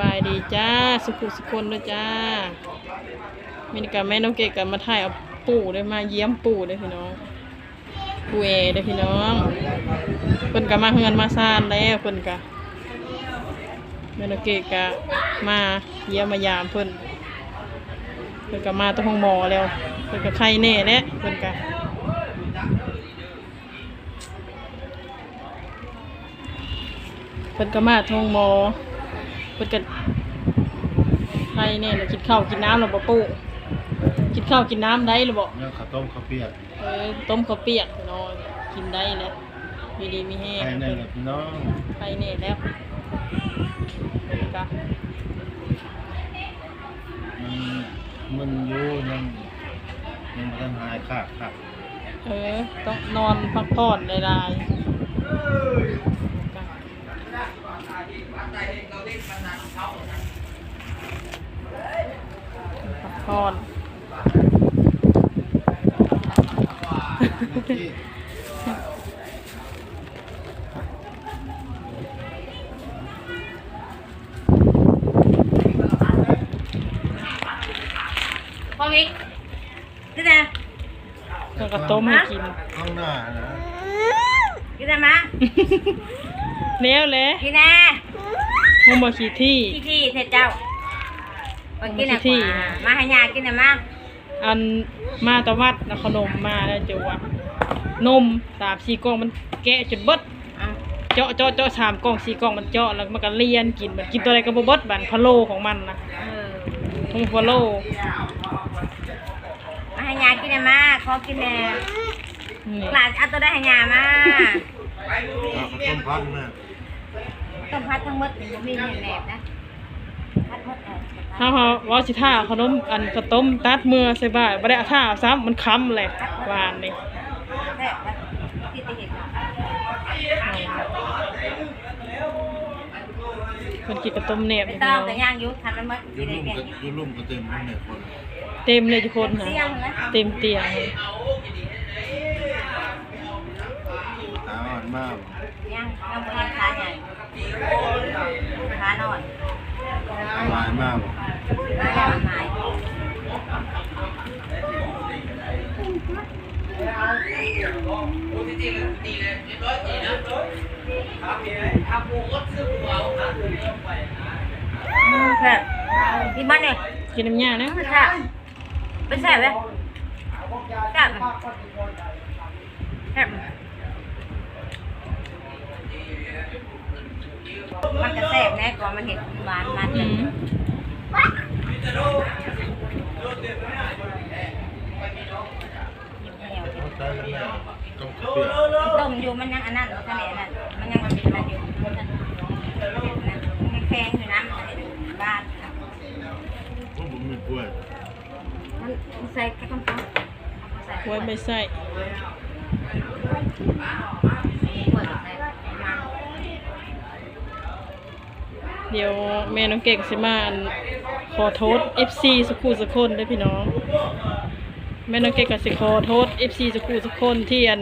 บายดีจ้า สุขุสุคนด้วยจ้ามินกับแม่น้องเกดกับมาถ่ายเอาปู่ได้มาเยี่ยมปู่เลยพี่น้องปู่เอเด้อพี่น้องเพิ่นก็มาเฮือนมาซ่านแล้วเพิ่นก็แม่น้องเกดก็มาเยี่ยมมายามเพิ่นเพิ่นก็มาตะห้องหมอแล้วเพิ่นก็ไข้แน่แหละเพิ่นก็เพิ่นก็มาตะห้องหมอ เพิ่นก็ไข้แน่แล้วกินข้าวกินน้ำแล้วบ่ปู่กินข้าวกินน้ำได้หรือบ่เนี่ยข้าวต้มข้าวเปียกเออต้มข้าวเปียกพี่น้องกินได้เลยมีดีมีแห้งภายในกับพี่น้องไปเนี่ยแล้วเป็นกะมันมันอยู่ยังยังบ่ทันหายขาดครับเออ ต้องนอนพักผ่อนหลายๆกะ พักผ่อนที่พ่อมิกกินอะไรแล้วก็ต้มให้กินข้างหน้านะกินอะไรมาแล้วแหละกินแน่ มึงบอกขี้ที่ ที่ที่เทศเจ้ามากินอะไรที่ มาให้ยากินอะไรมาอันมาตะวัดนะขนมมาแล้วจะว่านมสามสี่กล่องมันแกะจนเบิดเอาเจาะเจาะเจาะสามกล่องสี่กล่องมันเจาะแล้วมันก็เลียนกินมันกินตัวอะไรก็บ่เบิดบันพะโลของมันนะเออมันพะโลมาให้ยากินอะไรมาขอกินแน่นี่หลานเอาตัวได้ให้ยามา เอาข้าวต้มพันนะ ต้มพัดทั้งหมดมันมีแหนบนะพัดหมดเออถ้าเขาว่าสิท่าขนมอันข้าวต้มตัดมือใส่บ่ายบ่ได้เอาท่าซ้ำมันค้ำเลยหวานนี่แซ่บนะที่ติเห็นคนกินข้าวต้มเนบไม่นี่ต้องพี่แต่น้องย่างยุทำมันหมดอยูกินได้รุ่มแก่ก็อยูรุ่มก็เต็มทั้งเนี่ยคนเต็มเลยทุกคนนะเสี่ยงนะเต็มเตียงเลยตาอ่อนมากย่างย่างบนยังขาใหญ่ ขาหน่อยตาลายมากขาย่างหายอืมค่ะกินบ้านเนี่ยกินน้ำยานะค่ะเป็นแสบไหมแสบไหมแสบ มันจะแสบแน่ก่อนมันเห็นหวานมันอืมเข้าใจแล้วแม่ต้มข้าวเปียกต้มอยู่มันยังอันนั้นทะเลนั่นมันยังอันนั้นอยู่มันยังแข็งอยู่นะมันเห็นบ้านพวกผมมีกล้วยมันใส่กระป๋องใส่ไว้ไม่ใส่ เดี๋ยวแม่น้องเก่งสิมาขอโทษ FC สักครู่สักคนด้อพี่น้อง แม่น้องเกดก็สิขอโทษ FC สักครู่สักคนที่อัน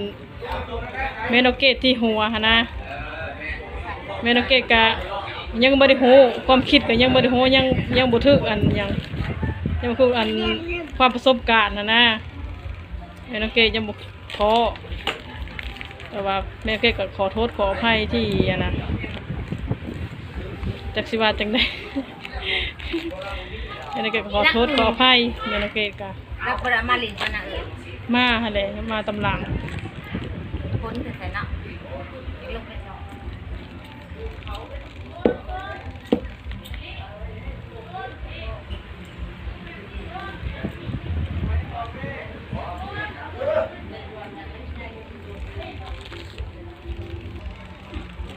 แม่น้องเกดที่หัวหนนะแม่น้องเกดก็ยังบ่ได้ฮู้ความคิดก็ยังบ่ได้ฮู้ยังยังบ่ถึกอันยังยังคืออันความประสบการณ์นะนะแม่น้องเกดยังบ่พอแต่ว่าแม่เกดก็ขอโทษขออภัยที่อันนะ จักสิว่าจังได๋แม่น้องเกดก็ขอโทษขออภัยแม่น้องเกดก็แล้วพอมาลินปนะเอ่ยมาหั่นแหละมาตำหลังพ้นใส่เนาะลงไปเนาะ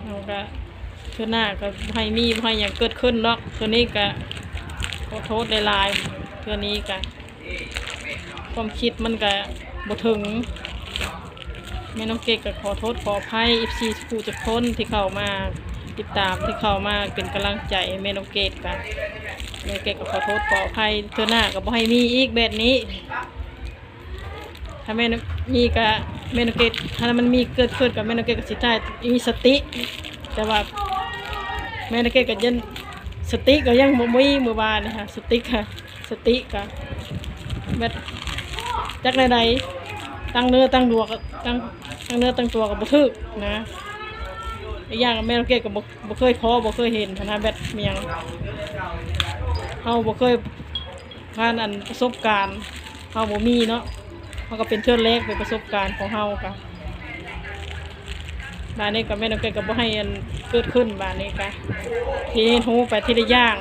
เราก็ เทื่อหน้าก็ให้มีให้อย่างเกิดขึ้นเนาะเทื่อนี้ก็ขอโทษหลายๆเทื่อนี้ก็ความคิดมันก็บ่ถึงแม่น้องเกดก็ขอโทษขออภัย FC ผู้จักคนที่เข้ามาติดตามที่เข้ามาเป็นกำลังใจแม่น้องเกดกันแม่น้องเกดก็ขอโทษขออภัยเทื่อหน้าก็บ่ให้มีอีกแบบนี้ ถ้าแม่นมีก็แม่นเกตถ้ามันมีเกิดขึ้นกับแม่นเกตก็สิได้มีสติ แต่ว่า แม่นเกตก็ยันสติกก็ยังบ่มีมือบานนี่ค่ะสติกค่ะสติกค่ะแบบจักใดๆตั้งเนื้อตั้งตัวก็ตั้งตั้งเนื้อตั้งตัวก็บ่ถึกนะอีกอย่างแม่เราเกดก็บ่บ่เคยพอบ่เคยเห็นนะแบบเมียงเฮาบ่เคยผ่านอันประสบการณ์เฮาบ่มีเนาะเฮาก็เป็นเทื่อแรกเป็นประสบการณ์ของเฮาค่ะบ้านนี้ก็แม่น้องเกก็บ่ให้อัน เกิดขึ้นบ้านนี้ค่ะที่เฮียนหูไปที่ได้ย่าง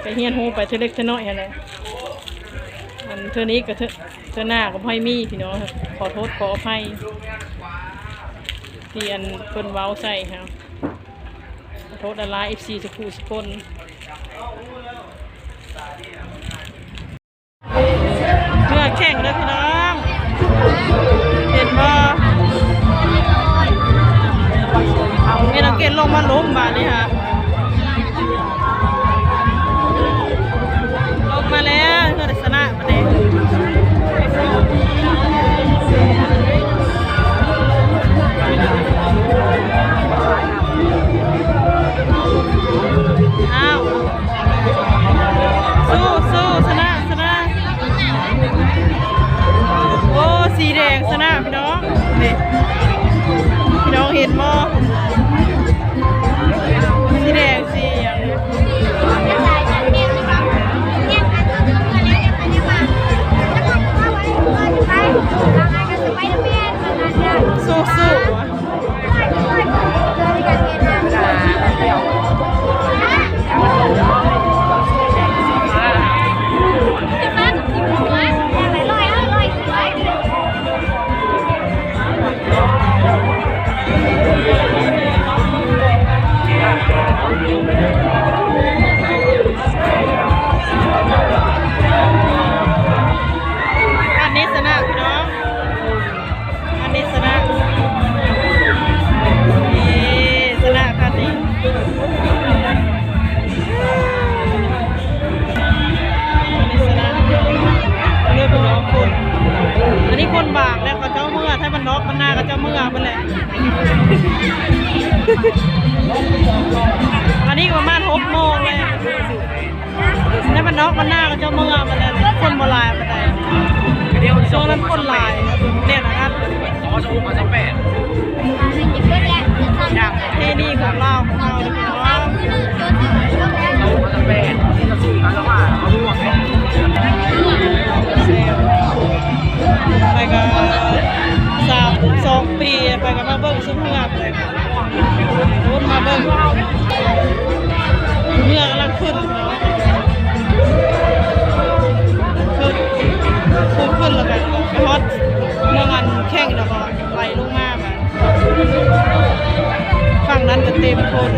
ไปเฮียนหูไปที่เล็กที่น้อยอะไรอันเธอนี้กับเธอเธอหน้าก็บ่ให้มีพี่น้องขอโทษขออภัยที่อันเพิ่นเว้าใส่ครับขอโทษดารเอฟซีสุขุสุคนเมื่อแข่งเลยพี่น้อง ลงมาล้มบาดนี่ค่ะลงมาแล้วเพื่อชนะมาเด็อ้าวสู้สู้ชนะชนะโอ้สีแดงชนะพี่น้องนี่พี่น้องเห็นบ่ มันน็อกมันหน้าก็เจ้าเมื่อมันแหละคนโบราณมันได้ช่วงนั้นคนลายเนี่ยนะครับสองชั่วโมงมาสักแปดเทนี่ของเราของเราเลยพี่น้องมาสักแปดนี่ก็สี่ครั้งแล้วว่าเขาล่วงเซลไปกับสามสองปีไปกับมาเบิ้งซุ้มเมื่อไปเลยรุ่นมาเบิ้งเมื่อกำลังขึ้นเนาะ ล้วลงมาแบบฝั่งนั้นก็เต็มคน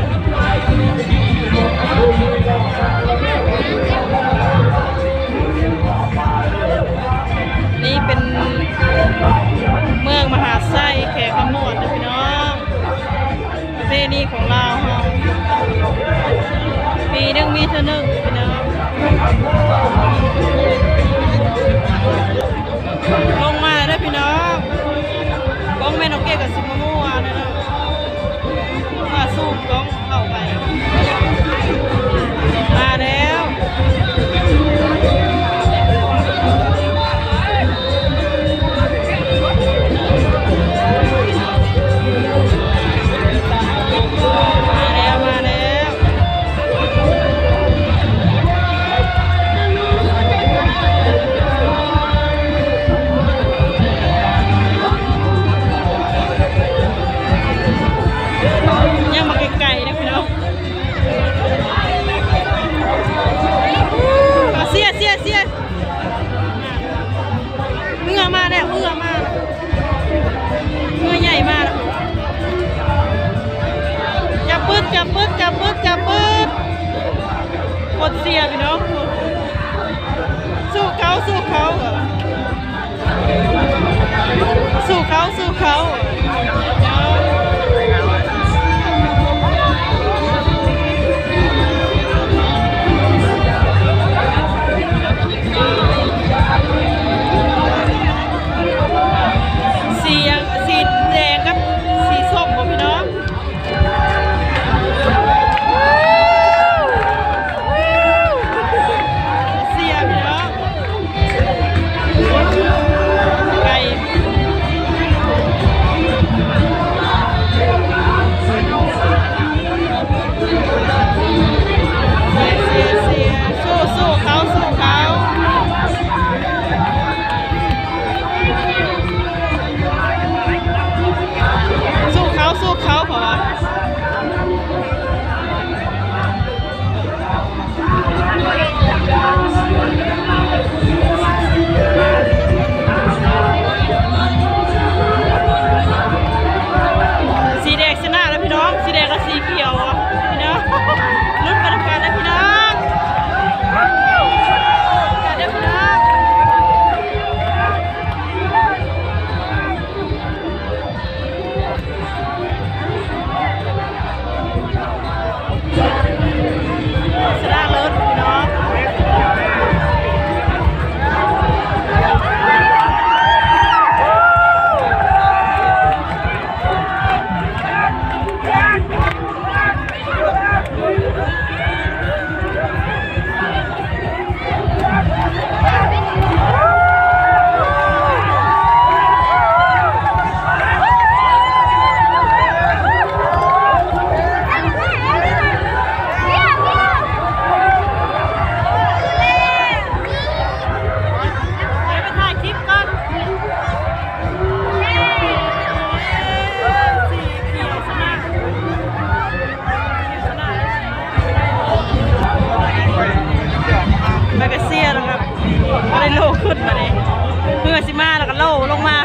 เงื่อมากเงื่อใหญ่มากจับปื๊ดจับปื๊ดจับปื๊ดจับปื๊ดกดเสียพี่น้องสู้เขาสู้เขาสู้เขาสู้เขา มาเลยเพื่อสิมาแล้วก็โล่ลงมา